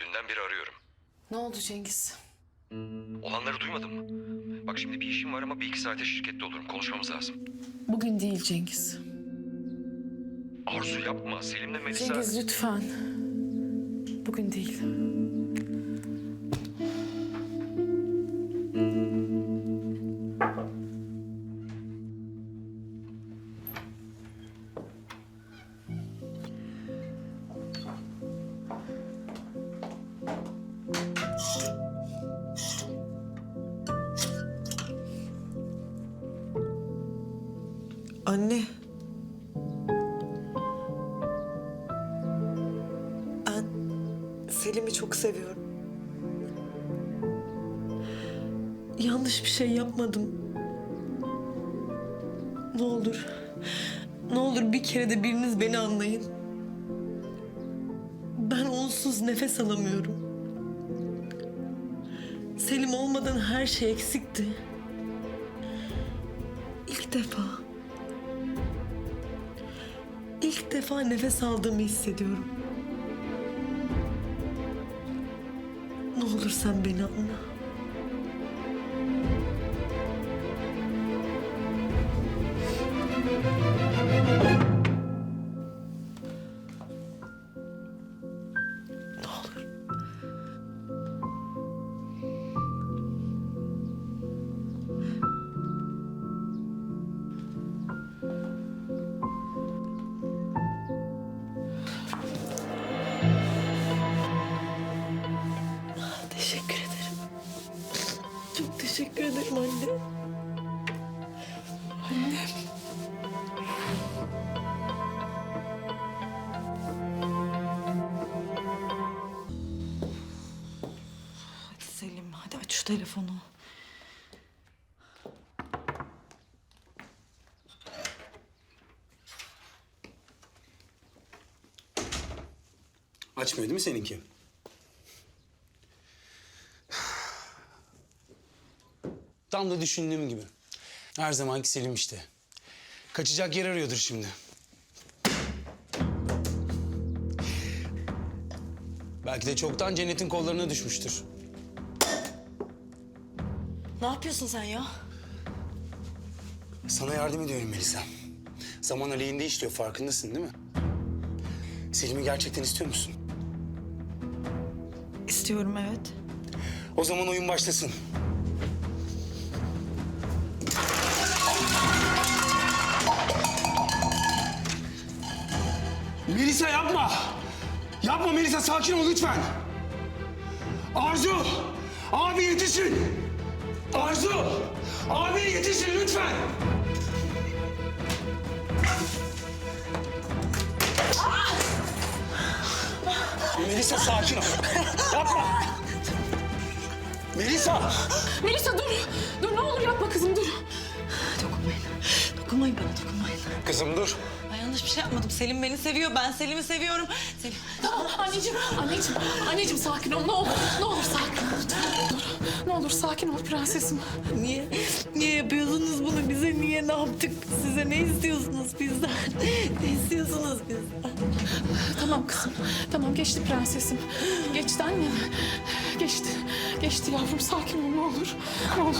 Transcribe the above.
deminden beri arıyorum. Ne oldu Cengiz? Olanları duymadın mı? Bak şimdi bir işim var ama bir iki saate şirkette olurum. Konuşmamız lazım. Bugün değil Cengiz. Arzu yapma. Selim'le Melisa... Cengiz lütfen. Bugün değil. Anne. Ben Selim'i çok seviyorum. Yanlış bir şey yapmadım. Ne olur. Ne olur bir kere de biriniz beni anlayın. Ben onsuz nefes alamıyorum. Selim olmadan her şey eksikti. İlk defa İlk defa nefes aldığımı hissediyorum. Ne olur sen beni anla. Teşekkür ederim anne. Hadi Selim, hadi aç şu telefonu. Açmıyor değil mi seninki? Tam da düşündüğüm gibi. Her zamanki Selim işte. Kaçacak yer arıyordur şimdi. Belki de çoktan cennetin kollarına düşmüştür. Ne yapıyorsun sen ya? Sana yardım ediyorum Melisa. Zaman aleyhinde işliyor farkındasın değil mi? Selim'i gerçekten istiyor musun? İstiyorum evet. O zaman oyun başlasın. Melisa yapma! Yapma Melisa sakin ol lütfen. Arzu! Abi yetişin! Arzu! Abi yetişin lütfen! Melisa sakin ol. Yapma! Melisa! Melisa dur. Dur ne olur yapma kızım dur. Dokunmayın. Dokunmayın bana, dokunmayın. Kızım dur. Ben yanlış bir şey yapmadım. Selim beni seviyor, ben Selim'i seviyorum. Selim, Tamam anneciğim, anneciğim, anneciğim sakin ol. Ne olur, ne olur sakin ol. Dur, ne olur sakin ol prensesim. Niye? Niye yapıyorsunuz bunu bize? Niye ne yaptık? Size ne istiyorsunuz bizden? Ne istiyorsunuz bizden? Tamam kızım, tamam geçti prensesim. Geçti annem. Geçti, geçti yavrum. Sakin ol ne olur, ne olur.